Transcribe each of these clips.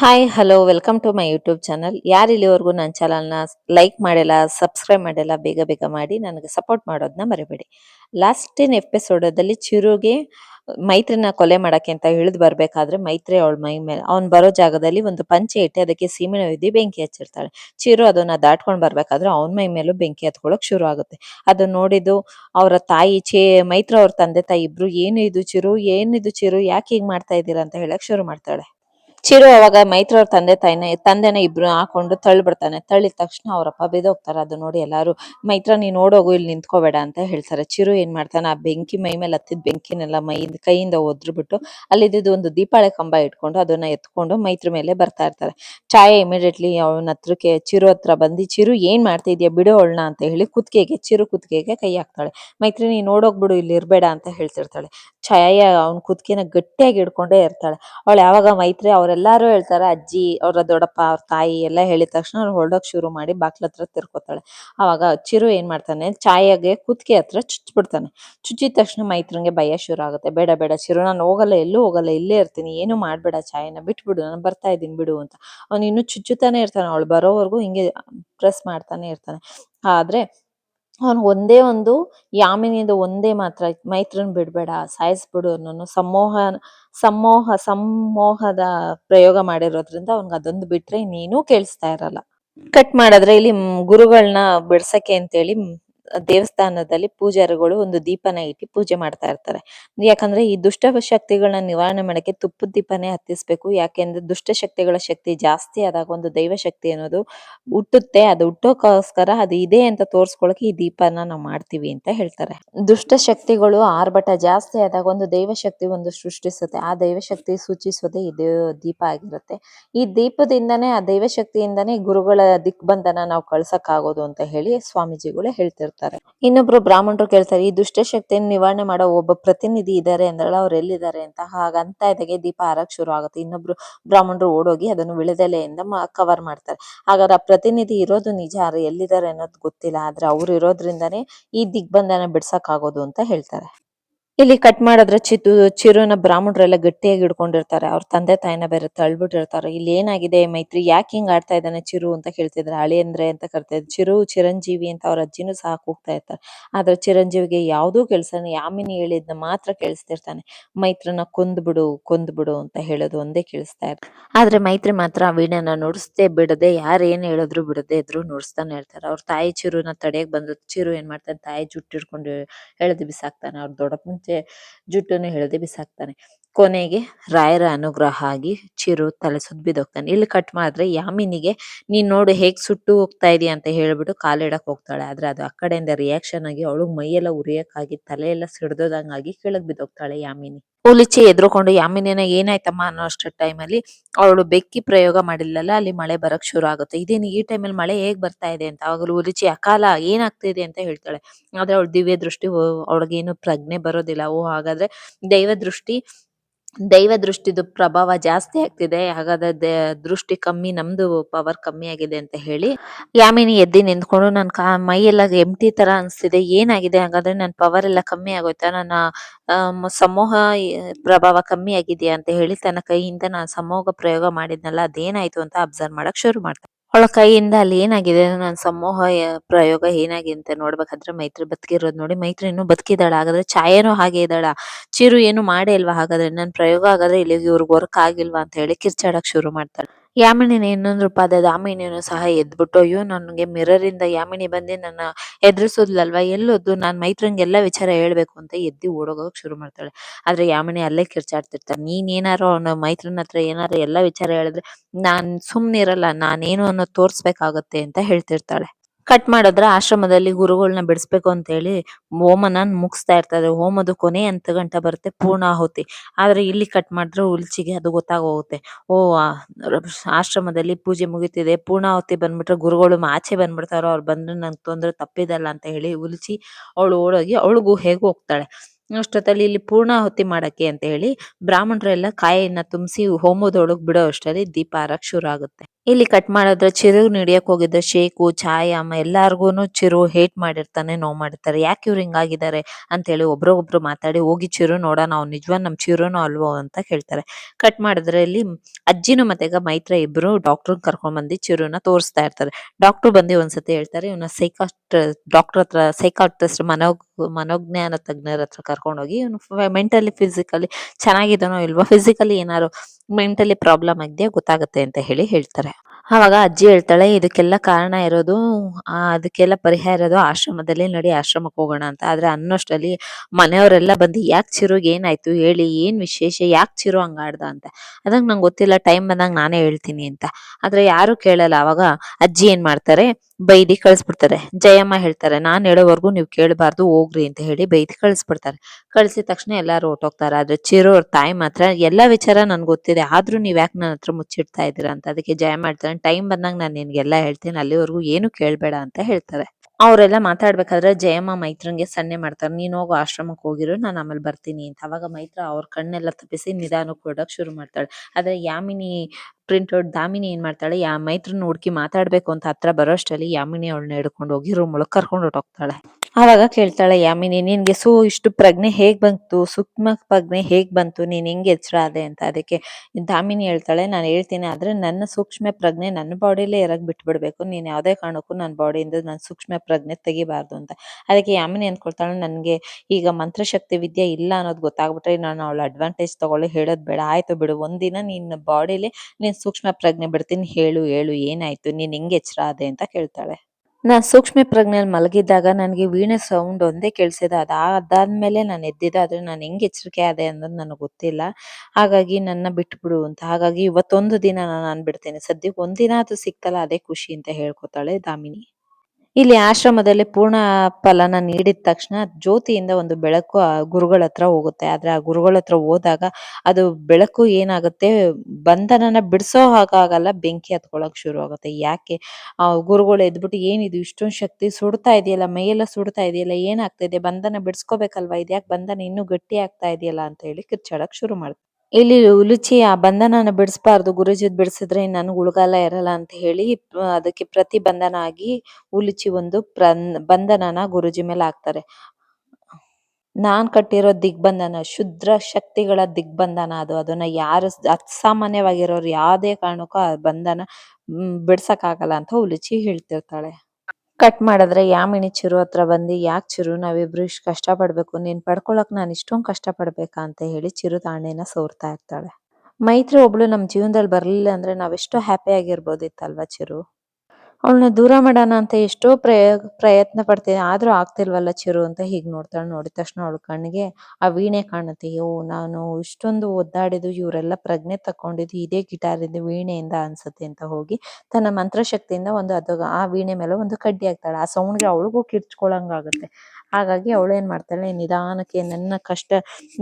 Hi hello welcome to my YouTube channel ಯಾರು ಇಲ್ಲಿವರೆಗೂ ನನ್ನ ಚಾನಲ್ನ ಲೈಕ್ ಮಾಡಿಲ್ಲ ಸಬ್ಸ್ಕ್ರೈಬ್ ಮಾಡಿಲ್ಲ, ಬೇಗ ಬೇಗ ಮಾಡಿ, ನನಗೆ ಸಪೋರ್ಟ್ ಮಾಡೋದನ್ನ ಮರಿಬೇಡಿ. ಲಾಸ್ಟಿನ ಎಪಿಸೋಡಲ್ಲಿ ಚಿರುಗೆ ಮೈತ್ರಿನ ಕೊಲೆ ಮಾಡಕ್ಕೆ ಅಂತ ಇಳಿದು ಬರಬೇಕಾದ್ರೆ ಮೈತ್ರಿ ಅವಳ ಮೈ ಮೇಲೆ, ಅವ್ನು ಬರೋ ಜಾಗದಲ್ಲಿ ಒಂದು ಪಂಚೆ ಇಟ್ಟು ಅದಕ್ಕೆ ಸೀಮೆನ ಒಯ್ದು ಬೆಂಕಿ ಹಚ್ಚಿರ್ತಾಳೆ. ಚಿರು ಅದನ್ನ ದಾಟ್ಕೊಂಡು ಬರ್ಬೇಕಾದ್ರೆ ಅವನ ಮೈ ಮೇಲೂ ಬೆಂಕಿ ಹತ್ಕೊಳ್ಳೋಕೆ ಶುರು ಆಗುತ್ತೆ. ಅದನ್ನ ನೋಡಿದ್ದು ಅವರ ತಾಯಿ ಚೇ ಮೈತ್ರ ಅವ್ರ ತಂದೆ ತಾಯಿ ಇಬ್ರು, ಏನು ಇದು ಚಿರು? ಏನಿದು ಚಿರು? ಯಾಕೆ ಹೀಗೆ ಮಾಡ್ತಾ ಇದ್ದೀರಾ ಅಂತ ಹೇಳಕ್ ಶುರು ಮಾಡ್ತಾಳೆ. ಚಿರು ಅವಾಗ ಮೈತ್ರ ಅವ್ರ ತಂದೆ ತಾಯಿನ, ತಂದೆನ ಇಬ್ರು ಹಾಕೊಂಡು ತಳ್ಳಿ ಬಿಡ್ತಾನೆ. ತಳ್ಳಿದ ತಕ್ಷಣ ಅವರಪ್ಪ ಬಿದ್ದೋಗ್ತಾರೆ. ಅದು ನೋಡಿ ಎಲ್ಲಾರು, ಮೈತ್ರ, ನೀನ್ ನೋಡೋಗು ಇಲ್ಲಿ ನಿಂತ್ಕೋಬೇಡ ಅಂತ ಹೇಳ್ತಾರೆ. ಚಿರು ಏನ್ ಮಾಡ್ತಾನೆ, ಆ ಬೆಂಕಿ ಮೈ ಮೇಲೆ ಹತ್ತಿದ ಬೆಂಕಿನೆಲ್ಲ ಮೈ ಕೈಯಿಂದ ಒದ್ರು ಬಿಟ್ಟು ಅಲ್ಲಿದ್ದು ಒಂದು ದೀಪಾಳೆ ಕಂಬ ಇಟ್ಕೊಂಡು ಅದನ್ನ ಎತ್ಕೊಂಡು ಮೈತ್ರ ಮೇಲೆ ಬರ್ತಾ ಇರ್ತಾರೆ. ಛಾಯೆ ಇಮಿಡಿಯೇಟ್ಲಿ ಅವನ ಹತ್ರಕ್ಕೆ, ಚಿರು ಹತ್ರ ಬಂದು, ಚಿರು ಏನ್ ಮಾಡ್ತಾ ಇದೀಯ? ಬಿಡೋ ಅವಳನ್ನ ಅಂತ ಹೇಳಿ ಕುತ್ತಿಗೆಗೆ, ಚಿರು ಕುತ್ತಿಗೆಗೆ ಕೈ ಹಾಕ್ತಾಳೆ. ಮೈತ್ರಿ, ನೀನ್ ಓಡೋಗ್ಬಿಡು, ಇಲ್ಲಿ ಇರ್ಬೇಡ ಅಂತ ಹೇಳ್ತಿರ್ತಾಳೆ. ಛಾಯೆ ಅವ್ನ ಕುತ್ತಿಗೆನ ಗಟ್ಟಿಯಾಗಿ ಹಿಡ್ಕೊಂಡೇ ಇರ್ತಾಳೆ. ಅವಳು ಯಾವಾಗ ಮೈತ್ರಿ ಅವರೆಲ್ಲರೂ ಹೇಳ್ತಾರೆ, ಅಜ್ಜಿ, ಅವರ ದೊಡ್ಡಪ್ಪ, ಅವ್ರ ತಾಯಿ ಎಲ್ಲ ಹೇಳಿದ ತಕ್ಷಣ ಅವ್ಳು ಹೊರಡೋಕ್ ಶುರು ಮಾಡಿ ಬಾಕ್ಲ ಹತ್ರ ತಿರ್ಕೋತಾಳೆ. ಅವಾಗ ಚಿರು ಏನ್ ಮಾಡ್ತಾನೆ, ಛಾಯಾಗೆ ಕುತ್ತಿಗೆ ಹತ್ರ ಚುಚ್ಬಿಡ್ತಾನೆ. ಚುಚ್ಚಿದ ತಕ್ಷಣ ಮೈತ್ರಂಗೆ ಭಯ ಶುರು ಆಗುತ್ತೆ. ಬೇಡ ಬೇಡ ಚಿರು, ನಾನು ಹೋಗಲ್ಲ, ಎಲ್ಲೂ ಹೋಗಲ್ಲ, ಇಲ್ಲೇ ಇರ್ತೀನಿ, ಏನು ಮಾಡ್ಬೇಡ ಛಾಯೆನ, ಬಿಟ್ಬಿಡು, ನಾನು ಬರ್ತಾ ಇದ್ದೀನಿ, ಬಿಡು ಅಂತ. ಅವ್ನು ಇನ್ನೂ ಚುಚ್ಚುತ್ತಾನೆ ಇರ್ತಾನೆ, ಅವಳು ಬರೋವರೆಗೂ ಹಿಂಗೆ ಪ್ರೆಸ್ ಮಾಡ್ತಾನೆ ಇರ್ತಾನೆ. ಆದ್ರೆ ಅವ್ನು ಒಂದೇ ಒಂದು ಯಾಮಿನಿಂದ ಒಂದೇ ಮಾತ್ರ, ಮೈತ್ರನ್ ಬಿಡ್ಬೇಡ, ಸಾಯಿಸ್ಬಿಡು ಅನ್ನೋ ಸಮೋಹ ಸಮೋಹ, ಸಮೋಹದ ಪ್ರಯೋಗ ಮಾಡಿರೋದ್ರಿಂದ ಅವ್ನಿಗೆ ಅದೊಂದು ಬಿಟ್ರೆ ನೀನು ಕೇಳಿಸ್ತಾ ಇರಲ್ಲ. ಕಟ್ ಮಾಡಿದ್ರೆ ಇಲ್ಲಿ ಗುರುಗಳನ್ನ ಬಿಡ್ಸಕ್ಕೆ ಅಂತೇಳಿ ದೇವಸ್ಥಾನದಲ್ಲಿ ಪೂಜಾರಿಗಳು ಒಂದು ದೀಪನ ಇಟ್ಟು ಪೂಜೆ ಮಾಡ್ತಾ ಇರ್ತಾರೆ. ಯಾಕಂದ್ರೆ ಈ ದುಷ್ಟ ಶಕ್ತಿಗಳನ್ನ ನಿವಾರಣೆ ಮಾಡಕ್ಕೆ ತುಪ್ಪದ ದೀಪನೇ ಹತ್ತಿಸ್ಬೇಕು. ಯಾಕೆಂದ್ರೆ ದುಷ್ಟ ಶಕ್ತಿಗಳ ಶಕ್ತಿ ಜಾಸ್ತಿ ಆದಾಗ ಒಂದು ದೈವ ಶಕ್ತಿ ಅನ್ನೋದು ಹುಟ್ಟುತ್ತೆ. ಅದು ಹುಟ್ಟೋಕೋಸ್ಕರ ಅದು ಇದೆ ಅಂತ ತೋರ್ಸ್ಕೊಳಕ್ಕೆ ಈ ದೀಪನ ನಾವು ಮಾಡ್ತೀವಿ ಅಂತ ಹೇಳ್ತಾರೆ. ದುಷ್ಟ ಶಕ್ತಿಗಳು ಆರ್ಭಟ ಜಾಸ್ತಿ ಆದಾಗ ಒಂದು ದೈವ ಶಕ್ತಿ ಒಂದು ಸೃಷ್ಟಿಸುತ್ತೆ. ಆ ದೈವ ಶಕ್ತಿ ಸೂಚಿಸೋದೇ ಇದು ದೀಪ ಆಗಿರುತ್ತೆ. ಈ ದೀಪದಿಂದನೇ, ಆ ದೈವ ಶಕ್ತಿಯಿಂದನೇ ಗುರುಗಳ ದಿಗ್ಬಂಧನ ನಾವು ಕಳ್ಸಕ್ ಆಗೋದು ಅಂತ ಹೇಳಿ ಸ್ವಾಮೀಜಿಗಳು ಹೇಳ್ತಿರ್ತಾರೆ. ಇನ್ನೊಬ್ರು ಬ್ರಾಹ್ಮಣರು ಕೇಳ್ತಾರೆ, ಈ ದುಷ್ಟ ಶಕ್ತಿಯನ್ನು ನಿವಾರಣೆ ಮಾಡೋ ಒಬ್ಬ ಪ್ರತಿನಿಧಿ ಇದ್ದಾರೆ ಅಂದ್ರಲ್ಲ, ಅವ್ರು ಎಲ್ಲಿದ್ದಾರೆ ಅಂತ? ಹಾಗಂತ ಇದಾಗೆ ದೀಪ ಹಾರಕ್ ಶುರು ಆಗುತ್ತೆ. ಇನ್ನೊಬ್ರು ಬ್ರಾಹ್ಮಣರು ಓಡೋಗಿ ಅದನ್ನು ವಿಳದೆಲೆಯಿಂದ ಕವರ್ ಮಾಡ್ತಾರೆ. ಹಾಗಾದ್ರೆ ಆ ಪ್ರತಿನಿಧಿ ಇರೋದು ನಿಜ ಎಲ್ಲಿದ್ದಾರೆ ಅನ್ನೋದು ಗೊತ್ತಿಲ್ಲ, ಆದ್ರೆ ಅವ್ರು ಇರೋದ್ರಿಂದಾನೇ ಈ ದಿಗ್ಬಂಧನ ಬಿಡ್ಸಕ್ ಆಗೋದು ಅಂತ ಹೇಳ್ತಾರೆ. ಇಲ್ಲಿ ಕಟ್ ಮಾಡಿದ್ರೆ ಚಿತ್ತು, ಚಿರುನ ಬ್ರಾಹ್ಮಣರೆಲ್ಲ ಗಟ್ಟಿಯಾಗಿ ಹಿಡ್ಕೊಂಡಿರ್ತಾರೆ. ಅವ್ರ ತಂದೆ ತಾಯಿನ ಬೇರೆ ತಳ್ಬಿಟ್ಟಿರ್ತಾರೆ. ಇಲ್ಲಿ ಏನಾಗಿದೆ ಮೈತ್ರಿ? ಯಾಕೆ ಹಿಂಗ್ ಆಡ್ತಾ ಇದ್ದಾನೆ ಚಿರು ಅಂತ ಕೇಳ್ತಿದ್ರೆ ಅಳಿಯಂದ್ರೆ ಅಂತ ಕರ್ತಾ ಚಿರು, ಚಿರಂಜೀವಿ ಅಂತ ಅವ್ರ ಅಜ್ಜಿನೂ ಸಹ ಕೂಗ್ತಾ ಇರ್ತಾರೆ. ಆದ್ರೆ ಚಿರಂಜೀವಿಗೆ ಯಾವುದೂ ಕೆಲಸ ಯಾಮಿನಿ ಹೇಳಿದ್ನ ಮಾತ್ರ ಕೇಳಿಸ್ತಿರ್ತಾನೆ. ಮೈತ್ರನ ಕೊಂದ್ಬಿಡು ಕೊಂದ್ಬಿಡು ಅಂತ ಹೇಳೋದು ಒಂದೇ ಕೇಳಿಸ್ತಾ ಇರ್ತಾರೆ ಆದ್ರೆ ಮೈತ್ರಿ ಮಾತ್ರ ಆ ವೀಣನ ನುಡಿಸ್ದೇ ಬಿಡದೆ, ಯಾರು ಏನ್ ಹೇಳಿದ್ರು ಬಿಡದೆ ಇದ್ರು ನುಡಿಸ್ತಾನೆ ಇರ್ತಾರೆ. ಅವ್ರ ತಾಯಿ ಚಿರುನ ತಡೆಯಕ್ ಬಂದ್ರು ಚಿರು ಏನ್ ಮಾಡ್ತಾನೆ? ತಾಯಿ ಜುಟ್ಟಿಡ್ಕೊಂಡು ಎಳೆದು ಬಿಸಾಕ್ತಾನೆ. ಅವ್ರ ದೊಡ್ಡಪ್ಪನ ಜೆ- ಜುಟ್ಟನ್ನು ಎಳೆದು ಬಿಸಾಕ್ತಾನೆ. ಕೊನೆಗೆ ರಾಯರ ಅನುಗ್ರಹ ಆಗಿ ಚಿರು ತಲೆ ಸುತ್ತ ಬಿದ್ದೋಗ್ತಾನೆ. ಇಲ್ಲಿ ಕಟ್ ಮಾಡಿದ್ರೆ ಯಾಮಿನಿಗೆ, ನೀನ್ ನೋಡು ಹೇಗ್ ಸುಟ್ಟು ಹೋಗ್ತಾ ಇದೀಯ? ಅಂತ ಹೇಳ್ಬಿಟ್ಟು ಕಾಲಿಡಕ್ ಹೋಗ್ತಾಳೆ. ಆದ್ರೆ ಅದು ಆ ಕಡೆಯಿಂದ ರಿಯಾಕ್ಷನ್ ಆಗಿ ಅವಳು ಮೈಯೆಲ್ಲ ಉರಿಯಕ್ಕಾಗಿ ತಲೆ ಎಲ್ಲ ಸಿಡ್ದೋದಂಗಾಗಿ ಕೆಳಗ್ ಬಿದ್ದೋಗ್ತಾಳೆ ಯಾಮಿನಿ. ಹುಲಿಚಿ ಎದ್ರುಕೊಂಡು ಯಾಮಿನಿನ ಏನಾಯ್ತಮ್ಮ? ಅನ್ನೋ ಟೈಮ್ ಟೈಮಲ್ಲಿ ಅವಳು ಬೆಕ್ಕಿ ಪ್ರಯೋಗ ಮಾಡಿಲ್ಲಲ್ಲ ಅಲ್ಲಿ ಮಳೆ ಬರಕ್ ಶುರು ಆಗುತ್ತೆ. ಇದೇನು ಈ ಟೈಮಲ್ಲಿ ಮಳೆ ಹೇಗ್ ಬರ್ತಾ ಇದೆ ಅಂತ ಅವಾಗಲೂ ಉಲಿಚಿ ಅಕಾಲ ಏನಾಗ್ತಿದೆ ಅಂತ ಹೇಳ್ತಾಳೆ. ಆದ್ರೆ ಅವಳ ದಿವ್ಯ ದೃಷ್ಟಿ ಅವಳಿಗೇನು ಪ್ರಜ್ಞೆ ಬರೋದಿಲ್ಲ. ಓ, ಹಾಗಾದ್ರೆ ದೈವ ದೃಷ್ಟಿ ದೈವ ದೃಷ್ಟಿದು ಪ್ರಭಾವ ಜಾಸ್ತಿ ಆಗ್ತಿದೆ. ಹಾಗಾದ್ರೆ ದೃಷ್ಟಿ ಕಮ್ಮಿ, ನಮ್ದು ಪವರ್ ಕಮ್ಮಿ ಆಗಿದೆ ಅಂತ ಹೇಳಿ ಯಾಮಿನಿ ಎದ್ದಿ ನಿಂತ್ಕೊಂಡು ನನ್ ಕಾ, ಮೈಯೆಲ್ಲ ಎಂಟಿ ತರ ಅನ್ಸ್ತಿದೆ. ಏನಾಗಿದೆ? ಹಾಗಾದ್ರೆ ನನ್ ಪವರ್ ಎಲ್ಲ ಕಮ್ಮಿ ಆಗೋಯ್ತಾ? ನನ್ನ ಸಮೂಹ ಪ್ರಭಾವ ಕಮ್ಮಿ ಆಗಿದೆಯಾ ಅಂತ ಹೇಳಿ ತನ್ನ ಕೈಯಿಂದ ನಾನು ಸಮೂಹ ಪ್ರಯೋಗ ಮಾಡಿದ್ನಲ್ಲ, ಅದೇನಾಯ್ತು ಅಂತ ಅಬ್ಸರ್ವ್ ಮಾಡಕ್ ಶುರು ಮಾಡ್ತಾನೆ ಅವಳ ಕೈಯಿಂದ ಅಲ್ಲಿ ಏನಾಗಿದೆ? ನನ್ನ ಸಮೂಹ ಪ್ರಯೋಗ ಏನಾಗಿದೆ ಅಂತ ನೋಡ್ಬೇಕಾದ್ರೆ ಮೈತ್ರಿ ಬದುಕಿರೋದು ನೋಡಿ. ಮೈತ್ರಿ ಇನ್ನೂ ಬದುಕಿದಾಳ. ಹಾಗಾದ್ರೆ ಛಾಯೆನೂ ಹಾಗೆ ಇದ್ದಾಳ ಚಿರು ಏನು ಮಾಡೇ ಇಲ್ವಾ? ಹಾಗಾದ್ರೆ ನನ್ನ ಪ್ರಯೋಗ ಹಾಗಾದ್ರೆ ಇಲ್ಲಿ ಇವ್ರಿಗೆ ವರ್ಕ್ ಆಗಿಲ್ವಾ ಅಂತ ಹೇಳಿ ಕಿರ್ಚಾಡಕ್ ಶುರು ಮಾಡ್ತಾಳೆ. ಯಾಮಿನಿನ ಇನ್ನೊಂದು ರೂಪದ ದಾಮಿನಿನೂ ಸಹ ಎದ್ಬಿಟ್ಟು, ಅಯ್ಯೋ, ನನಗೆ ಮಿರರ್ ಇಂದ ಯಾಮಿನಿ ಬಂದಿ ನನ್ನ ಎದುರಿಸೋದ್ಲಲ್ವಾ ಎಲ್ಲೋದು ನಾನ್ ಮೈತ್ರಂಗೆ ಎಲ್ಲ ವಿಚಾರ ಹೇಳ್ಬೇಕು ಅಂತ ಎದ್ದಿ ಓಡೋಗೋಕ್ ಶುರು ಮಾಡ್ತಾಳೆ. ಆದ್ರೆ ಯಾಮಿನಿ ಅಲ್ಲೇ ಕಿರ್ಚಾಡ್ತಿರ್ತಾರೆ ನೀನ್ ಏನಾರು ಅವನ ಮೈತ್ರನ ಹತ್ರ ಏನಾರು ಎಲ್ಲ ವಿಚಾರ ಹೇಳಿದ್ರೆ ನಾನ್ ಸುಮ್ನಿರಲ್ಲ, ನಾನೇನು ಅನ್ನೋದು ತೋರ್ಸ್ಬೇಕಾಗತ್ತೆ ಅಂತ ಹೇಳ್ತಿರ್ತಾಳೆ. ಕಟ್ ಮಾಡಿದ್ರೆ ಆಶ್ರಮದಲ್ಲಿ ಗುರುಗಳನ್ನ ಬಿಡಿಸ್ಬೇಕು ಅಂತ ಹೇಳಿ ಹೋಮನ ಮುಗಿಸ್ತಾ ಇರ್ತಾರೆ ಹೋಮದ ಕೊನೆ ಅಂತ ಗಂಟ ಬರುತ್ತೆ ಪೂರ್ಣಾಹುತಿ ಆದ್ರೆ ಇಲ್ಲಿ ಕಟ್ ಮಾಡಿದ್ರೆ ಉಲ್ಚಿಗೆ ಅದು ಗೊತ್ತಾಗೋಗುತ್ತೆ. ಓ ಆಶ್ರಮದಲ್ಲಿ ಪೂಜೆ ಮುಗೀತಿದೆ ಪೂರ್ಣಾಹುತಿ ಬಂದ್ಬಿಟ್ರೆ ಗುರುಗಳು ಆಚೆ ಬಂದ್ಬಿಡ್ತಾರೋ, ಅವ್ರು ಬಂದ್ರೆ ನಂಗೆ ತೊಂದ್ರೆ ತಪ್ಪಿದಲ್ಲ ಅಂತ ಹೇಳಿ ಉಲ್ಚಿ ಅವಳು ಓಡೋಗಿ ಅವಳು ಗುಹೆಗೆ ಹೋಗ್ತಾಳೆ. ಅಷ್ಟೊತ್ತಲ್ಲಿ ಇಲ್ಲಿ ಪೂರ್ಣಾಹುತಿ ಮಾಡಕ್ಕೆ ಅಂತ ಹೇಳಿ ಬ್ರಾಹ್ಮಣರೆಲ್ಲ ಕಾಯಿಯನ್ನ ತುಂಬಿಸಿ ಹೋಮದೊಳಗೆ ಬಿಡೋ ಅಷ್ಟರಲ್ಲಿ ದೀಪ ಆರಕ್ಕೆ ಶುರು ಆಗುತ್ತೆ. ಇಲ್ಲಿ ಕಟ್ ಮಾಡಿದ್ರೆ ಚಿರು ಹಿಡಿಯಕ್ ಹೋಗಿದ್ದ ಶೇಖು, ಛಾಯಮ್ಮ ಎಲ್ಲಾರ್ಗುನು ಚಿರು ಹೇಟ್ ಮಾಡಿರ್ತಾನೆ, ನೋವು ಮಾಡಿರ್ತಾರೆ. ಯಾಕೆ ಇವ್ರು ಹಿಂಗಾಗಿದ್ದಾರೆ ಅಂತ ಹೇಳಿ ಒಬ್ರೊಬ್ರು ಮಾತಾಡಿ, ಹೋಗಿ ಚಿರು ನೋಡೋಣ, ಅವ್ನು ನಿಜವಾಗ್ ನಮ್ ಚಿರುನೋ ಅಲ್ವೋ ಅಂತ ಕೇಳ್ತಾರೆ. ಕಟ್ ಮಾಡಿದ್ರೆ ಇಲ್ಲಿ ಅಜ್ಜಿನ ಮತ್ತೆ ಮೈತ್ರ ಇಬ್ರು ಡಾಕ್ಟರ್ ಕರ್ಕೊಂಡ್ ಬಂದು ಚಿರುನ ತೋರಿಸ್ತಾ ಇರ್ತಾರೆ. ಡಾಕ್ಟರ್ ಬಂದು ಒಂದ್ಸತಿ ಹೇಳ್ತಾರೆ, ಇವನ ಸೈಕಾಸ್ಟ್ ಡಾಕ್ಟರ್ ಹತ್ರ ಸೈಕಾಟ್ರಿಸ್ಟ್ ಮನೋ ಮನೋಜ್ಞಾನ ತಜ್ಞರ ಹತ್ರ ಕರ್ಕೊಂಡೋಗಿ ಇವನು ಮೆಂಟಲಿ ಫಿಸಿಕಲಿ ಚೆನ್ನಾಗಿದಾನೋ ಇಲ್ವೋ ಫಿಸಿಕಲಿ ಏನಾರು ಮೆಂಟಲಿ ಪ್ರಾಬ್ಲಮ್ ಆಗಿದೆ ಗೊತ್ತಾಗುತ್ತೆ ಅಂತ ಹೇಳಿ ಹೇಳ್ತಾರೆ. ಆವಾಗ ಅಜ್ಜಿ ಹೇಳ್ತಾಳೆ, ಇದಕ್ಕೆಲ್ಲ ಕಾರಣ ಇರೋದು ಅದಕ್ಕೆಲ್ಲ ಪರಿಹಾರ ಇರೋದು ಆಶ್ರಮದಲ್ಲಿ ನಡಿ, ಆಶ್ರಮಕ್ಕೆ ಹೋಗೋಣ ಅಂತ. ಆದ್ರೆ ಅನ್ನೋಷ್ಟರಲ್ಲಿ ಮನೆಯವರೆಲ್ಲ ಬಂದು, ಯಾಕೆ ಚಿರುಗ್ ಏನಾಯ್ತು? ಹೇಳಿ, ಏನ್ ವಿಶೇಷ? ಯಾಕೆ ಚಿರು ಹಂಗಾಡ್ದ? ಅಂತ. ಅದಂಗ್ ನಂಗೆ ಗೊತ್ತಿಲ್ಲ, ಟೈಮ್ ಬಂದಾಗ ನಾನೇ ಹೇಳ್ತೀನಿ ಅಂತ. ಆದ್ರೆ ಯಾರು ಕೇಳಲ್ಲ, ಅವಾಗ ಅಜ್ಜಿ ಏನ್ ಮಾಡ್ತಾರೆ ಬೈದಿ ಕಳಿಸ್ಬಿಡ್ತಾರೆ. ಜಯಮ್ಮ ಹೇಳ್ತಾರೆ, ನಾನು ಹೇಳೋವರೆಗೂ ನೀವು ಕೇಳಬಾರ್ದು, ಹೋಗ್ರಿ ಅಂತ ಹೇಳಿ ಬೈದಿ ಕಳಿಸ್ಬಿಡ್ತಾರೆ. ಕಳಿಸಿದ ತಕ್ಷಣ ಎಲ್ಲರೂ ಹೊರಟೋಗ್ತಾರೆ. ಆದ್ರೆ ಚಿರು ಅವ್ರ ತಾಯಿ ಮಾತ್ರ, ಎಲ್ಲ ವಿಚಾರ ನನ್ಗೆ ಗೊತ್ತಿದೆ, ಆದ್ರೂ ನೀವು ಯಾಕೆ ನನ್ನ ಹತ್ರ ಮುಚ್ಚಿಡ್ತಾ ಇದ್ದೀರಾ ಅಂತ. ಅದಕ್ಕೆ ಜಯ ಮಾಡ್ತಾರೆ ಟೈಮ್ ಬಂದಾಗ ನಾನು ನಿನ್ಗೆಲ್ಲ ಹೇಳ್ತೀನಿ, ಅಲ್ಲಿವರೆಗೂ ಏನು ಕೇಳಬೇಡ ಅಂತ ಹೇಳ್ತಾರೆ. ಅವರೆಲ್ಲ ಮಾತಾಡ್ಬೇಕಾದ್ರೆ, ಜಯಮ್ಮ ಮೈತ್ರಂಗೆ ಸನ್ನೆ ಮಾಡ್ತಾರೆ. ನೀನು ಹೋಗು, ಆಶ್ರಮಕ್ಕೆ ಹೋಗಿರು, ನಾನು ಆಮೇಲೆ ಬರ್ತೀನಿ ಅಂತ. ಅವಾಗ ಮೈತ್ರ ಅವ್ರ ಕಣ್ಣೆಲ್ಲ ತಪ್ಪಿಸಿ ನಿಧಾನಕ್ಕೆ ಹೊರಡಕ್ ಶುರು ಮಾಡ್ತಾಳೆ. ಆದ್ರೆ ಯಾಮಿನಿ ಪ್ರಿಂಟ್ ಔಟ್ ದಾಮಿನಿ ಏನ್ ಮಾಡ್ತಾಳೆ, ಯಾ ಮೈತ್ರನ್ ಹುಡ್ಕಿ ಮಾತಾಡ್ಬೇಕು ಅಂತ ಹತ್ರ ಬರೋಷ್ಟರಲ್ಲಿ ಯಾಮಿನಿ ಅವಳನ್ನ ಹಿಡ್ಕೊಂಡು ಹೋಗಿ ರೂಮ್ ಒಳಗ್ ಕರ್ಕೊಂಡು ಹೊರ್ಟೋಗ್ತಾಳೆ. ಆವಾಗ ಕೇಳ್ತಾಳೆ, ಯಾಮಿನಿ, ನಿನ್ಗೆ ಸೊ, ಇಷ್ಟು ಪ್ರಜ್ಞೆ ಹೇಗ್ ಬಂತು? ಸೂಕ್ಷ್ಮ ಪ್ರಜ್ಞೆ ಹೇಗ್ ಬಂತು? ನೀನ್ ಹೆಂಗ್ ಎಚ್ಚರ ಆದೆ ಅಂತ ಅದಕ್ಕೆ ದಾಮಿನಿ ಹೇಳ್ತಾಳೆ, ನಾನು ಹೇಳ್ತೀನಿ, ಆದ್ರೆ ನನ್ನ ಸೂಕ್ಷ್ಮ ಪ್ರಜ್ಞೆ ನನ್ನ ಬಾಡಿಲೇ ಇರಕ್ ಬಿಟ್ಬಿಡ್ಬೇಕು. ನೀನ್ ಯಾವ್ದೇ ಕಾರಣಕ್ಕೂ ನನ್ನ ಬಾಡಿಯಿಂದ ನನ್ನ ಸೂಕ್ಷ್ಮ ಪ್ರಜ್ಞೆ ತೆಗಿಬಾರ್ದು ಅಂತ. ಅದಕ್ಕೆ ಯಾಮಿನಿ ಅಂದ್ಕೊಳ್ತಾಳೆ ನನ್ಗೆ ಈಗ ಮಂತ್ರಶಕ್ತಿ ವಿದ್ಯೆ ಇಲ್ಲ ಅನ್ನೋದು ಗೊತ್ತಾಗ್ಬಿಟ್ರೆ ನಾನು ಅವಳ ಅಡ್ವಾಂಟೇಜ್ ತಗೊಳ್ಳಿ, ಹೇಳೋದ್ ಬೇಡ. ಆಯ್ತು ಬಿಡು, ಒಂದಿನ ನಿನ್ನ ಬಾಡಿಲಿ ನೀನ್ ಸೂಕ್ಷ್ಮ ಪ್ರಜ್ಞೆ ಬಿಡ್ತೀನಿ, ಹೇಳು ಹೇಳು, ಏನಾಯ್ತು? ನೀನ್ ಹೆಂಗ್ ಎಚ್ಚರ ಆದೆ? ಅಂತ ಕೇಳ್ತಾಳೆ. ನಾನ್ ಸೂಕ್ಷ್ಮ ಪ್ರಜ್ಞೆಯಲ್ಲಿ ಮಲಗಿದ್ದಾಗ ನನಗೆ ವೀಣೆ ಸೌಂಡ್ ಒಂದೇ ಕೇಳಿಸಿದೆ. ಅದು ಅದಾದ್ಮೇಲೆ ನಾನು ಎದ್ದಿದ್ದೆ. ಆದ್ರೆ ನಾನು ಹೆಂಗ್ ಎಚ್ಚರಿಕೆ ಆದೆ ಅನ್ನೋದು ನನಗೆ ಗೊತ್ತಿಲ್ಲ. ಹಾಗಾಗಿ ನನ್ನ ಬಿಟ್ಬಿಡು ಅಂತ. ಹಾಗಾಗಿ ಇವತ್ತೊಂದು ದಿನ ನಾನು ಅಂದ್ಬಿಡ್ತೇನೆ ಸದ್ಯಕ್ಕೆ ಒಂದಿನ ಅದು ಸಿಕ್ತಲ್ಲ ಅದೇ ಖುಷಿ ಅಂತ ಹೇಳ್ಕೊತಾಳೆ ದಾಮಿನಿ. ಇಲ್ಲಿ ಆಶ್ರಮದಲ್ಲಿ ಪೂರ್ಣ ಫಲನ ನೀಡಿದ ತಕ್ಷಣ ಜ್ಯೋತಿಯಿಂದ ಒಂದು ಬೆಳಕು ಆ ಗುರುಗಳ ಹತ್ರ ಹೋಗುತ್ತೆ. ಆದ್ರೆ ಆ ಗುರುಗಳ ಹತ್ರ ಹೋದಾಗ ಅದು ಬೆಳಕು ಏನಾಗುತ್ತೆ? ಬಂಧನನ ಬಿಡಿಸೋ ಹಾಗಾಗಲ್ಲ ಬೆಂಕಿ ಹತ್ಕೊಳಕ್ ಶುರು ಆಗುತ್ತೆ. ಯಾಕೆ? ಆ ಗುರುಗಳು ಎದ್ಬಿಟ್ಟು ಏನಿದು ಇಷ್ಟೊಂದು ಶಕ್ತಿ ಸುಡ್ತಾ ಇದೆಯಲ್ಲ, ಮೈಯೆಲ್ಲ ಸುಡ್ತಾ ಇದೆಯಲ್ಲ, ಏನಾಗ್ತಾ ಇದೆ? ಬಂಧನ ಬಿಡಿಸ್ಕೋಬೇಕಲ್ವಾ? ಇದ್ಯಾಕೆ ಬಂಧನ ಇನ್ನೂ ಗಟ್ಟಿ ಆಗ್ತಾ ಇದೆಯಲ್ಲ? ಅಂತ ಹೇಳಿ ಕಿರ್ಚಾಡಕ್ ಶುರು ಮಾಡ್ತಾರೆ. ಇಲ್ಲಿ ಉಲುಚಿ ಆ ಬಂಧನನ ಬಿಡಿಸಬಾರ್ದು, ಗುರುಜಿದ್ ಬಿಡಿಸಿದ್ರೆ ನನಗೆ ಉಳಗಾಲ ಇರಲ್ಲ ಅಂತ ಹೇಳಿ ಅದಕ್ಕೆ ಪ್ರತಿಬಂಧನ ಆಗಿ ಉಲುಚಿ ಒಂದು ಬಂಧನನ ಗುರುಜಿ ಮೇಲೆ ಹಾಕ್ತಾರೆ. ನಾನ್ ಕಟ್ಟಿರೋ ದಿಗ್ಬಂಧನ, ಶುದ್ರ ಶಕ್ತಿಗಳ ದಿಗ್ಬಂಧನ ಅದು. ಅದನ್ನ ಯಾರು ಅಸಾಮಾನ್ಯವಾಗಿರೋರು ಯಾವುದೇ ಕಾರಣಕ್ಕೂ ಆ ಬಂಧನ ಬಿಡ್ಸಕ್ಕಾಗಲ್ಲ ಅಂತ ಉಲುಚಿ ಹೇಳ್ತಿರ್ತಾಳೆ. ಕಟ್ ಮಾಡಿದ್ರೆ ಯಾಮಿನಿ ಚಿರು ಹತ್ರ ಬಂದು ಯಾಕೆ ಚಿರು ನಾವಿಬ್ರು ಇಷ್ಟ್ ಕಷ್ಟ ಪಡ್ಬೇಕು ನೀನ್ ಪಡ್ಕೊಳಕ್ ನಾನು ಇಷ್ಟೊಂದು ಕಷ್ಟ ಪಡ್ಬೇಕಾ ಅಂತ ಹೇಳಿ ಚಿರು ತಾಣೆನ ಸೋರ್ತಾ ಇರ್ತಾಳೆ. ಮೈತ್ರಿ ಒಬ್ಳು ನಮ್ ಜೀವನದಲ್ಲಿ ಬರ್ಲಿಲ್ಲ ಅಂದ್ರೆ ನಾವೆಷ್ಟು ಹ್ಯಾಪಿ ಆಗಿರ್ಬೋದಿತ್ತಲ್ವಾ ಚಿರು? ಅವಳನ್ನ ದೂರ ಮಾಡೋಣ ಅಂತ ಎಷ್ಟೋ ಪ್ರಯ, ಪ್ರಯತ್ನ ಪಡ್ತೀನಿ ಆದ್ರೂ ಆಗ್ತಿಲ್ವಲ್ಲ ಚಿರು ಅಂತ ಹೀಗ್ ನೋಡ್ತಾಳೆ ನೋಡಿದ ತಕ್ಷಣ ಅವಳ ಕಣ್ಣಿಗೆ ಆ ವೀಣೆ ಕಾಣುತ್ತೆ. ಅಯ್ಯೋ, ನಾನು ಇಷ್ಟೊಂದು ಒದ್ದಾಡಿದ್ದು, ಇವರೆಲ್ಲ ಪ್ರಜ್ಞೆ ತಕೊಂಡಿದ್ದು ಇದೇ ಗಿಟಾರ್ ಇಂದ ವೀಣೆಯಿಂದ ಅನ್ಸುತ್ತೆ ಅಂತ ಹೋಗಿ ತನ್ನ ಮಂತ್ರಶಕ್ತಿಯಿಂದ ಒಂದು ಅದು, ಆ ವೀಣೆ ಮೇಲೆ ಒಂದು ಕಡ್ಡಿ ಹಾಕ್ತಾಳೆ. ಆ ಸೌಂಡ್ಗೆ ಅವಳಿಗೂ ಕಿರ್ಚ್ಕೊಳಂಗಾಗುತ್ತೆ ಹಾಗಾಗಿ ಅವಳು ಏನ್ ಮಾಡ್ತಾಳೆ, ನಿಧಾನಕ್ಕೆ ನನ್ನ ಕಷ್ಟ,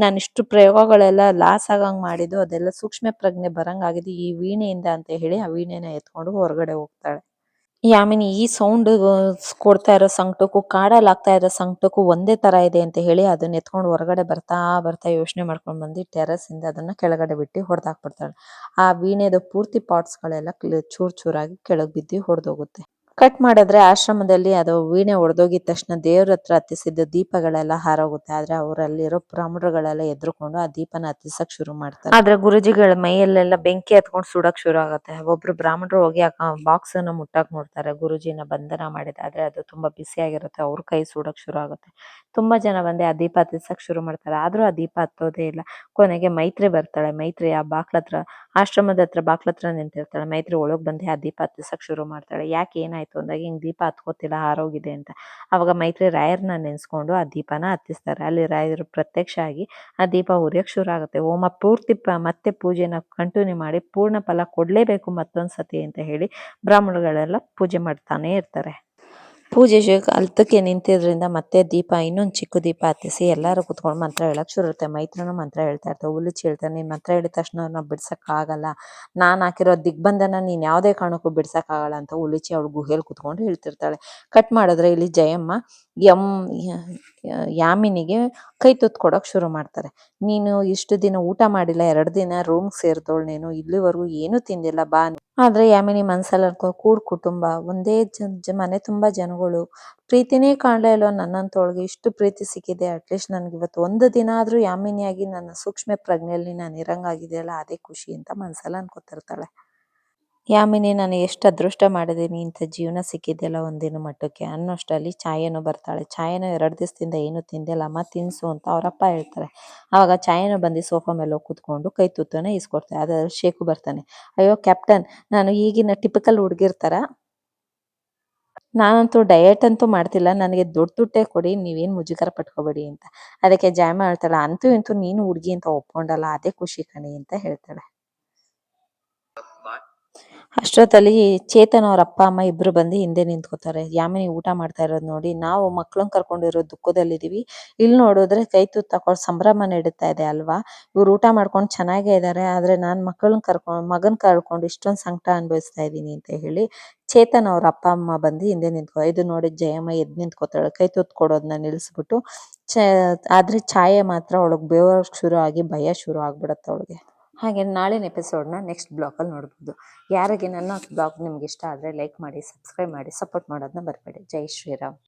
ನಾನು ಇಷ್ಟು ಪ್ರಯೋಗಗಳೆಲ್ಲ ಲಾಸ್ ಆಗಂಗ್ ಮಾಡಿದ್ದು, ಅದೆಲ್ಲ ಸೂಕ್ಷ್ಮ ಪ್ರಜ್ಞೆ ಬರಂಗಾಗಿದೆ, ಈ ವೀಣೆಯಿಂದ ಅಂತ ಹೇಳಿ ಆ ವೀಣೆನ ಎತ್ಕೊಂಡು ಹೊರಗಡೆ ಹೋಗ್ತಾಳೆ. ಯಾಮಿನಿ, ಈ ಸೌಂಡ್ ಕೊಡ್ತಾ ಇರೋ ಸಂಕಟಕ್ಕೂ ಕಾಡಲ್ಲಿ ಆಗ್ತಾ ಇರೋ ಸಂಕಟಕ್ಕೂ ಒಂದೇ ತರ ಇದೆ ಅಂತ ಹೇಳಿ ಅದನ್ನ ಎತ್ಕೊಂಡು ಹೊರಗಡೆ ಬರ್ತಾ ಬರ್ತಾ ಯೋಚನೆ ಮಾಡ್ಕೊಂಡು ಬಂದು ಟೆರಸ್ ಇಂದ ಅದನ್ನ ಕೆಳಗಡೆ ಬಿಟ್ಟು ಹೊಡೆದಾಕ್ಬಿಡ್ತಾಳೆ. ಆ ವೀಣೆದು ಪೂರ್ತಿ ಪಾರ್ಟ್ಸ್ ಗಳೆಲ್ಲ ಚೂರ್ ಚೂರಾಗಿ ಕೆಳಗ್ ಬಿದ್ದು ಹೊಡೆದೋಗುತ್ತೆ. ಕಟ್ ಮಾಡಿದ್ರೆ ಆಶ್ರಮದಲ್ಲಿ ಅದು ವೀಣೆ ಒಡೆದೋಗಿದ ತಕ್ಷಣ ದೇವ್ರ ಹತ್ರ ಹತ್ತಿಸಿದ ದೀಪಗಳೆಲ್ಲ ಹಾರೋಗುತ್ತೆ. ಆದ್ರೆ ಅವರಲ್ಲಿರೋ ಬ್ರಾಹ್ಮಣರುಗಳೆಲ್ಲ ಎದ್ರುಕೊಂಡು ಆ ದೀಪನ ಹತ್ತಿಸಕ್ ಶುರು ಮಾಡ್ತಾರೆ. ಆದ್ರೆ ಗುರುಜಿಗಳ ಮೈಯಲ್ಲೆಲ್ಲ ಬೆಂಕಿ ಹತ್ಕೊಂಡು ಸುಡಕ್ ಶುರು ಆಗುತ್ತೆ. ಒಬ್ರು ಬ್ರಾಹ್ಮಣರು ಹೋಗಿ ಆ ಬಾಕ್ಸ್ ಅನ್ನ ಮುಟ್ಟಕ್ ನೋಡ್ತಾರೆ. ಗುರುಜಿನ ಬಂಧನ ಮಾಡಿದ ಆದ್ರೆ ಅದು ತುಂಬಾ ಬಿಸಿಯಾಗಿರುತ್ತೆ ಅವ್ರ ಕೈ ಸುಡಕ್ ಶುರು ಆಗುತ್ತೆ. ತುಂಬಾ ಜನ ಬಂದೆ ಆ ದೀಪ ಹತ್ತಿಸಕ್ ಶುರು ಮಾಡ್ತಾರೆ. ಆದ್ರೂ ಆ ದೀಪ ಹತ್ತೋದೇ ಇಲ್ಲ. ಕೊನೆಗೆ ಮೈತ್ರಿ ಬರ್ತಾಳೆ. ಮೈತ್ರಿ ಆ ಬಾಕ್ಲತ್ರ, ಆಶ್ರಮದ ಹತ್ರ ಬಾಕ್ಲತ್ರ ನಿಂತಿರ್ತಾಳೆ. ಮೈತ್ರಿ ಒಳಗ್ ಬಂದೆ ಆ ದೀಪ ಹತ್ತಿಸಕ್ ಶುರು ಮಾಡ್ತಾಳೆ. ಯಾಕೆ ಏನಾಯ್ತು? ಅಂದಾಗ ಹಿಂಗ್ ದೀಪ ಹತ್ಕೋತಿಲ್ಲ, ಹಾರೋಗಿದೆ ಅಂತ. ಅವಾಗ ಮೈತ್ರಿ ರಾಯರ್ನ ನೆನ್ಸ್ಕೊಂಡು ಆ ದೀಪನ ಹತ್ತಿಸ್ತಾರೆ. ಅಲ್ಲಿ ರಾಯರು ಪ್ರತ್ಯಕ್ಷ ಆಗಿ ಆ ದೀಪ ಉರಿಯಕ್ ಶುರು ಆಗುತ್ತೆ ಹೋಮ ಪೂರ್ತಿ ಮತ್ತೆ ಪೂಜೆನ ಕಂಟಿನ್ಯೂ ಮಾಡಿ ಪೂರ್ಣ ಫಲ ಕೊಡ್ಲೇಬೇಕು ಮತ್ತೊಂದ್ ಸತಿ ಅಂತ ಹೇಳಿ ಬ್ರಾಹ್ಮಣಗಳೆಲ್ಲ ಪೂಜೆ ಮಾಡ್ತಾನೆ ಇರ್ತಾರೆ. ಪೂಜೆ ಅಲ್ತಕ್ಕೆ ನಿಂತಿದ್ರಿಂದ ಮತ್ತೆ ದೀಪ, ಇನ್ನೊಂದು ಚಿಕ್ಕ ದೀಪ ಹತ್ತಿಸಿ ಎಲ್ಲರೂ ಕುತ್ಕೊಂಡು ಮಂತ್ರ ಹೇಳಕ್ ಶುರು ಇರುತ್ತೆ. ಮೈತ್ರನು ಮಂತ್ರ ಹೇಳ್ತಾ ಇರ್ತಾವೆ ಹುಲಿಚಿ ಹೇಳ್ತಾರೆ ನೀನ್ ಮಂತ್ರ ಹೇಳಿದ ತಕ್ಷಣ ಅವ್ರನ್ನ ಬಿಡ್ಸಕ್ ಆಗಲ್ಲ. ನಾನ್ ಹಾಕಿರೋ ದಿಗ್ಬಂಧನ ನೀನ್ ಯಾವ್ದೇ ಕಾರಣಕ್ಕೂ ಬಿಡ್ಸಕ್ ಆಗಲ್ಲ ಅಂತ ಹುಲಿಚಿ ಅವಳು ಗುಹೆಲ್ ಕುತ್ಕೊಂಡು ಹೇಳ್ತಿರ್ತಾಳೆ. ಕಟ್ ಮಾಡಿದ್ರೆ ಇಲ್ಲಿ ಜಯಮ್ಮ ಎಂ ಯಾಮಿನಿಗೆ ಕೈ ತುತ್ತು ಕೊಡೋಕೆ ಶುರು ಮಾಡ್ತಾರೆ. ನೀನು ಇಷ್ಟು ದಿನ ಊಟ ಮಾಡಿಲ್ಲ, ಎರಡು ದಿನ ರೂಮ್ ಸೇರಿದವಳು ನೀನು, ಇಲ್ಲಿವರೆಗೂ ಏನು ತಿಂದಿಲ್ಲ, ಬಾ ಆದ್ರೆ ಯಾಮಿನಿ ಮನ್ಸಲ್ಲಿ ಅನ್ಕೋ, ಕೂಡ್ ಕುಟುಂಬ, ಒಂದೇ ಮನೆ ತುಂಬಾ ಜನಗಳು. ಪ್ರೀತಿನೇ ಕಾಣಲೇ ಇಲ್ವ ನನ್ನಂತೊಳಗೆ, ಇಷ್ಟು ಪ್ರೀತಿ ಸಿಕ್ಕಿದೆ ಅಟ್ಲೀಸ್ಟ್ ನನ್ಗೆ ಇವತ್ತು ಒಂದು ದಿನ ಆದ್ರೂ ಯಾಮಿನಿಯಾಗಿ ನನ್ನ ಸೂಕ್ಷ್ಮ ಪ್ರಜ್ಞೆಯಲ್ಲಿ ನಾನು ಇರಂಗಾಗಿದೆಯಲ್ಲ ಅದೇ ಖುಷಿ ಅಂತ ಮನ್ಸಲ್ಲಿ ಅನ್ಕೋತಿರ್ತಾಳೆ. ಯಾಮಿನಿ, ನಾನು ಎಷ್ಟು ಅದೃಷ್ಟ ಮಾಡಿದ್ದೀನಿ ಇಂಥ ಜೀವನ ಸಿಕ್ಕಿದೆಯಲ್ಲ ಒಂದಿನ ಮಟ್ಟಕ್ಕೆ. ಅನ್ನೋಷ್ಟರಲ್ಲಿ ಛಾಯೆನೂ ಬರ್ತಾಳೆ. ಛಾಯೆನೂ ಎರಡು ದಿವಸದಿಂದ ಏನು ತಿಂದಿಲ್ಲ. ಅಮ್ಮ ತಿನ್ಸು ಅಂತ ಅವರಪ್ಪ ಹೇಳ್ತಾರೆ. ಆವಾಗ ಛಾಯೆನೂ ಬಂದು ಸೋಫಾ ಮೇಲೆ ಹೋಗಿ ಕೂತ್ಕೊಂಡು ಕೈ ತುತ್ತನೇ ಇಸ್ಕೊಡ್ತಾರೆ ಅದಾದ್ರೆ ಶೇಖು ಬರ್ತಾನೆ. ಅಯ್ಯೋ, ಕ್ಯಾಪ್ಟನ್, ನಾನು ಈಗಿನ ಟಿಪಿಕಲ್ ಹುಡುಗಿರ್ತಾರ ನಾನಂತೂ ಡಯಟ್ ಅಂತೂ ಮಾಡ್ತಿಲ್ಲ. ನನಗೆ ದೊಡ್ಡ ದುಡ್ಡೇ ಕೊಡಿ, ನೀವೇನು ಮುಜುಗರ ಪಟ್ಕೋಬೇಡಿ ಅಂತ. ಅದಕ್ಕೆ ಜಾಮ ಹೇಳ್ತಾಳೆ, ಅಂತೂ ಇಂತೂ ನೀನು ಹುಡುಗಿ ಅಂತ ಒಪ್ಕೊಂಡಲ್ಲ, ಅದೇ ಖುಷಿ ಕಣಿ ಅಂತ ಹೇಳ್ತಾಳೆ. ಅಷ್ಟೊತ್ತಲ್ಲಿ ಚೇತನ್ ಅವ್ರ ಅಪ್ಪ, ಅಮ್ಮ ಇಬ್ರು ಬಂದು ಹಿಂದೆ ನಿಂತ್ಕೋತಾರೆ. ಯಾಮಿನಿ ಊಟ ಮಾಡ್ತಾ ಇರೋದು ನೋಡಿ, ನಾವು ಮಕ್ಕಳನ್ನ ಕರ್ಕೊಂಡಿರೋ ದುಃಖದಲ್ಲಿ ಇದೀವಿ ಇಲ್ಲಿ ನೋಡಿದ್ರೆ ಕೈ ತುತ್ತು ತಕೊಳ್ಳೋ ಸಂಭ್ರಮ ನಡೀತಾ ಇದೆ ಅಲ್ವಾ? ಇವ್ರು ಊಟ ಮಾಡ್ಕೊಂಡು ಚೆನ್ನಾಗೇ ಇದ್ದಾರೆ ಆದ್ರೆ ನಾನ್ ಮಕ್ಕಳನ್ನ ಕರ್ಕೊಂಡು ಮಗನ್ ಕರ್ಕೊಂಡು ಇಷ್ಟೊಂದು ಸಂಕಟ ಅನುಭವಿಸ್ತಾ ಇದೀನಿ ಅಂತ ಹೇಳಿ ಚೇತನ್ ಅವ್ರ ಅಪ್ಪ, ಅಮ್ಮ ಬಂದು ಹಿಂದೆ ನಿಂತ್ಕೋ, ಇದು ನೋಡಿ ಜಯಮ್ಮ ಎದ್ ನಿಂತ್ಕೋತಾಳೆ. ಕೈ ತುತ್ತು ಕೊಡೋದನ್ನ ನಿಲ್ಲಿಸ್ಬಿಟ್ಟು ಚ ಆದ್ರೆ ಛಾಯೆ ಮಾತ್ರ ಅವಳಿಗೆ ಬೇವ್ ಶುರು ಆಗಿ ಭಯ ಶುರು ಆಗ್ಬಿಡತ್ತೆ ಅವಳಿಗೆ. ಹಾಗೆ ನಾಳಿನ ಎಪಿಸೋಡ್ನ ನೆಕ್ಸ್ಟ್ ಬ್ಲಾಗಲ್ಲಿ ನೋಡ್ಬೋದು. ಯಾರಿಗೆ ನನ್ನ ಬ್ಲಾಗ್ ನಿಮ್ಗೆ ಇಷ್ಟ ಆದರೆ ಲೈಕ್ ಮಾಡಿ ಸಬ್ಸ್ಕ್ರೈಬ್ ಮಾಡಿ ಸಪೋರ್ಟ್ ಮಾಡೋದನ್ನ ಬರಬೇಡಿ ಜೈ ಶ್ರೀರಾಮ್.